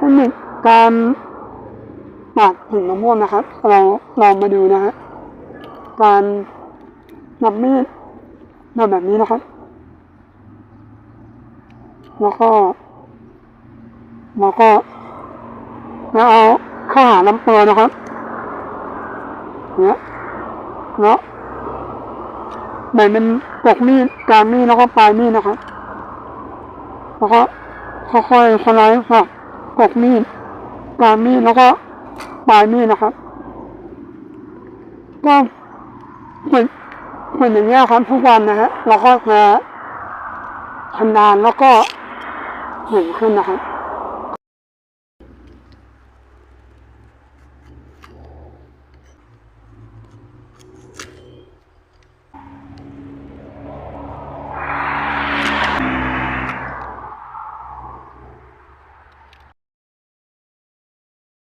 คนิคการปากถึงมะม่วงนะครับ เราเรามาดูนะฮะการนับมีดทำแบบนี้นะครับ แล้วก็แล้วก็แล้วเอาข้าหาลำตัวนะครับเนี้ยแล้วแบ่งเป็นปกมีดกลางมีดแล้วก็ปลายมีดนะครับ แล้วก็ค่อยๆสไลด์ฝัก ปกมีดกลางมีดแล้วก็ปลายมีดนะครับก็เหมือนเหมือนอย่างเงี้ยครับทุกวันนะฮะเราก็มาทำนานแล้วก็เห็นขึ้นนะครับ